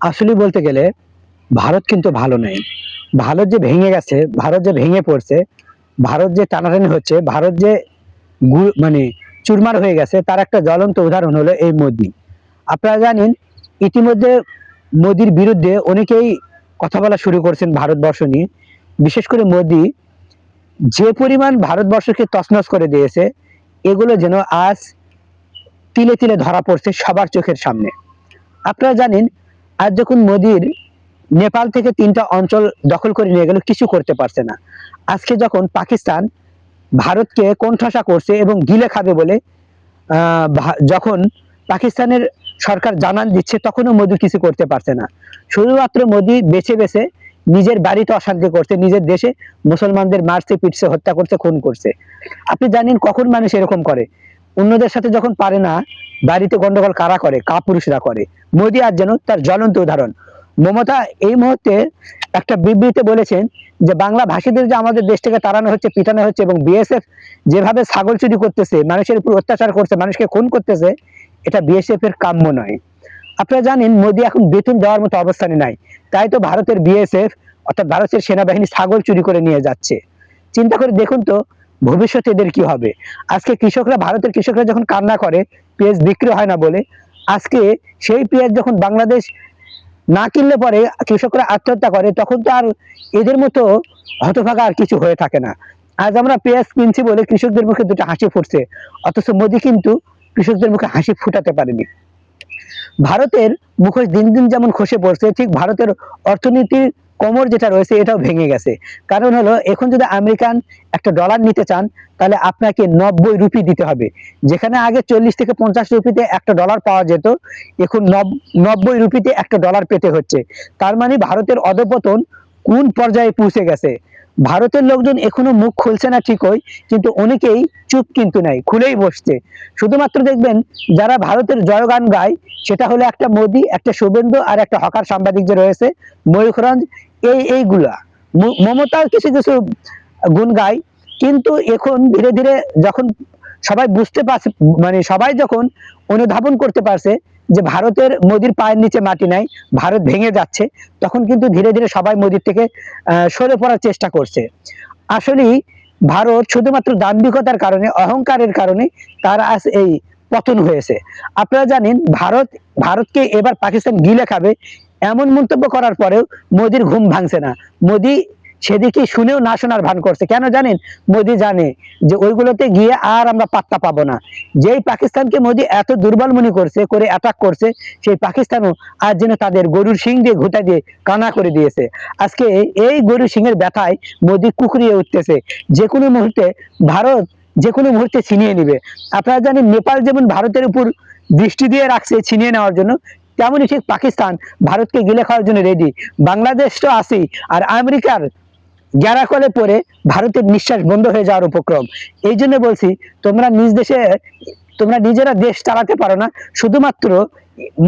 আসলে বলতে গেলে, ভারত কিন্তু ভালো নেই। ভারত যে ভেঙে গেছে, ভারত যে ভেঙে পড়ছে, ভারত যে টানাটানি হচ্ছে, ভারত যে মানে চুরমার হয়ে গেছে, তার একটা জ্বলন্ত উদাহরণ হলো এই মোদি। আপনারা জানেন, ইতিমধ্যে মোদির বিরুদ্ধে অনেকেই কথা বলা শুরু করছেন ভারতবর্ষ নিয়ে। বিশেষ করে মোদি, যে পরিমাণ ভারতবর্ষকে তছনছ করে দিয়েছে, এগুলো যেন আজ তিলে তিলে ধরা পড়ছে সবার চোখের সামনে। আপনারা জানেন আজ যখন মোদির নেপাল থেকে তিনটা অঞ্চল দখল করে নিয়ে গেল, কিছু করতে পারছে না। আজকে যখন পাকিস্তান ভারতকে কোণঠাসা করছে এবং গিলে খাবে বলে যখন পাকিস্তানের সরকার জানান দিচ্ছে, তখনও মোদি কিছু করতে পারছে না। শুধুমাত্র মোদি বেছে বেছে নিজের বাড়িতে অশান্তি করছে, নিজের দেশে মুসলমানদের মারছে, পিটছে, হত্যা করছে, খুন করছে। আপনি জানেন কখন মানুষ এরকম করে? অন্যদের সাথে যখন পারে না, বাড়িতে গন্ডগোল কারা করে? কাপুরুষরা করে? মোদি আর যেন তার জ্বলন্ত উদাহরণ। মমতা এই মুহূর্তে একটা বিবৃতিতে বলেছেন যে, বাংলা ভাষীদের যে আমাদের দেশ থেকে তাড়ানো হচ্ছে, পিটানো হচ্ছে এবং বিএসএফ যেভাবে ছাগল চুরি করতেছে, মানুষের উপর অত্যাচার করছে, মানুষকে খুন করতেছে, এটা বিএসএফ এর কাম্য নয়। আপনারা জানেন মোদী এখন বেতন দেওয়ার মতো অবস্থানে নাই। তাই তো ভারতের বিএসএফ অর্থাৎ ভারতের সেনাবাহিনী ছাগল চুরি করে নিয়ে যাচ্ছে। চিন্তা করে দেখুন তো ভবিষ্যতে এদের কি হবে? আজকে কৃষকরা, ভারতের কৃষকরা যখন কান্না করে, পেঁয়াজ বিক্রি হয় না বলে, আজকে সেই পেঁয়াজ যখন বাংলাদেশ না কিনলে পরে কৃষকরা আত্মহত্যা করে, তখন তো আর এদের মতো হতভাগা আর কিছু হয়ে থাকে না। আজ আমরা পেঁয়াজ কিনছি বলে কৃষকদের মুখে দুটো হাসি ফুটছে। অথচ মোদি কিন্তু কৃষকদের মুখে হাসি ফুটাতে পারেনি। ভারতের মুখোশ দিন দিন যেমন খসে পড়ছে, ঠিক ভারতের অর্থনীতির কোমর যেটা রয়েছে এটাও ভেঙে গেছে। কারণ হলো, এখন যদি আমেরিকান একটা ডলার নিতে চান, তাহলে আপনাকে নব্বই রুপি দিতে হবে। যেখানে আগে চল্লিশ থেকে পঞ্চাশ রুপিতে একটা ডলার পাওয়া যেত, এখন নব- নব্বই রুপিতে একটা ডলার পেতে হচ্ছে। তার মানে ভারতের অধপতন কোন পর্যায়ে পৌঁছে গেছে? ভারতের লোকজন এখনও মুখ খুলছে না ঠিকই, কিন্তু অনেকেই চুপ কিন্তু নাই, খুলেই বসছে। শুধুমাত্র দেখবেন যারা ভারতের জয়গান গায়, সেটা হলো একটা মোদি, একটা শুভেন্দু আর একটা হকার সাংবাদিক যে রয়েছে ময়ূখরঞ্জ এই, এইগুলা। মমতার কিছু কিছু গুণ গায়, কিন্তু এখন ধীরে ধীরে যখন সবাই বুঝতে পারছে মানে সবাই যখন অনুধাবন করতে পারছে যে ভারতের মোদির পায়ের নিচে মাটি নাই, ভারত ভেঙে যাচ্ছে, তখন কিন্তু ধীরে ধীরে সবাই মোদির থেকে সরে পড়ার চেষ্টা করছে। আসলেই ভারত শুধুমাত্র দাম্ভিকতার কারণে, অহংকারের কারণে তার আজ এই পতন হয়েছে। আপনারা জানেন, ভারত, ভারতকে এবার পাকিস্তান গিলে খাবে, এমন মন্তব্য করার পরেও মোদির ঘুম ভাঙছে না। মোদি সেদিকে শুনেও না শোনার ভান করছে। কেন জানেন? মোদি জানে যে ওইগুলোতে গিয়ে আর আমরা পাত্তা পাবো না। যেই পাকিস্তানকে মোদি এত দুর্বল মনে করছে, করে অ্যাটাক করছে, সেই পাকিস্তানও আজ যেন তাদের গরুর শিং দিয়ে ঘুটা দিয়ে কানা করে দিয়েছে। আজকে এই গরুর শিংয়ের ব্যথায় মোদি কুকুরিয়ে উঠতেছে। যে কোনো মুহূর্তে ভারত যে কোনো মুহূর্তে ছিনিয়ে নিবে। আপনারা জানেন, নেপাল যেমন ভারতের উপর দৃষ্টি দিয়ে রাখছে ছিনিয়ে নেওয়ার জন্য তেমনই ঠিক পাকিস্তান ভারতকে গিলে খাওয়ার জন্য রেডি বাংলাদেশ তো আছেই, আর আমেরিকার গ্যারাকলে পরে ভারতের নিঃশ্বাস বন্ধ হয়ে যাওয়ার উপক্রম। এই জন্য বলছি, তোমরা নিজ দেশে, তোমরা নিজেরা দেশ চালাতে পারো না, শুধুমাত্র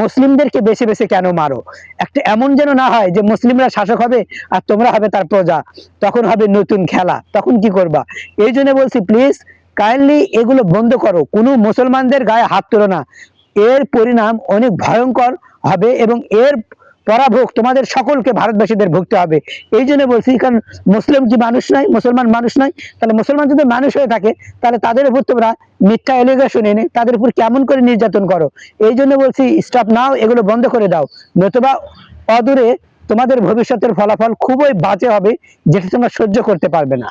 মুসলিমদেরকে বেছে বেছে কেন মারো? একটা এমন যেন না হয় যে মুসলিমরা শাসক হবে আর তোমরা হবে তার প্রজা। তখন হবে নতুন খেলা। তখন কি করবা? এই জন্য বলছি প্লিজ কাইন্ডলি এগুলো বন্ধ করো। কোনো মুসলমানদের গায়ে হাত তোলো না। এর পরিণাম অনেক ভয়ঙ্কর হবে এবং এর পরাভোগ তোমাদের সকলকে ভারতবাসীদের ভুগতে হবে। এই জন্য বলছি, কারণ মুসলিম কি মানুষ নয় মুসলমান মানুষ নয় তাহলে মুসলমান যদি মানুষ হয়ে থাকে, তাহলে তাদের উপর তোমরা মিথ্যা এলিগেশন এনে তাদের উপর কেমন করে নির্যাতন করো? এই জন্য বলছি স্টপ নাও এগুলো বন্ধ করে দাও। নতুবা অদূরে তোমাদের ভবিষ্যতের ফলাফল খুবই বাজে হবে, যেটা তোমরা সহ্য করতে পারবে না।